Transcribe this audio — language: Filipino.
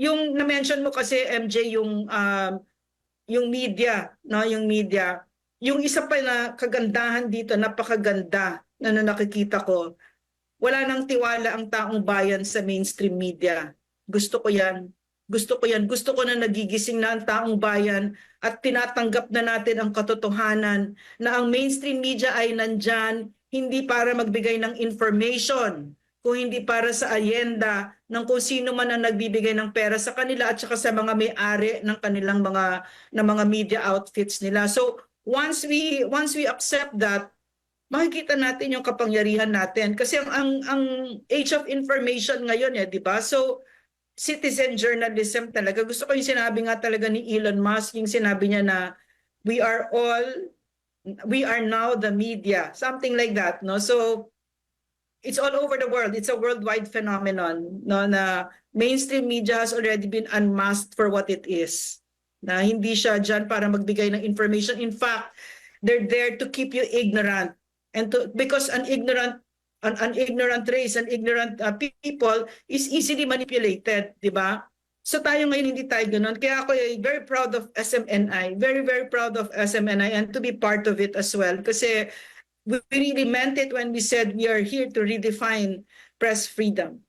yung na-mention mo kasi MJ yung um, yung media, no, yung media. Yung isa pa na kagandahan dito, napakaganda na, na nakikita ko. Wala nang tiwala ang taong bayan sa mainstream media. Gusto ko 'yan. Gusto ko 'yan. Gusto ko na nagigising na ang taong bayan at tinatanggap na natin ang katotohanan na ang mainstream media ay nandyan hindi para magbigay ng information, kung hindi para sa ayenda ng kung sino man ang nagbibigay ng pera sa kanila at saka sa mga may-ari ng kanilang mga ng mga media outfits nila. So once we once we accept that, makikita natin yung kapangyarihan natin kasi ang ang, ang age of information ngayon eh, 'di ba? So citizen journalism talaga. Gusto ko yung sinabi nga talaga ni Elon Musk, yung sinabi niya na we are all we are now the media, something like that, no? So it's all over the world. It's a worldwide phenomenon, no, na mainstream media has already been unmasked for what it is. Na hindi siya diyan para magbigay ng information. In fact, they're there to keep you ignorant. And to, because an ignorant an, an ignorant race, an ignorant uh, people is easily manipulated, di ba? So tayo ngayon hindi tayo ganun. Kaya ako ay very proud of SMNI. Very, very proud of SMNI and to be part of it as well. Kasi we really meant it when we said we are here to redefine press freedom.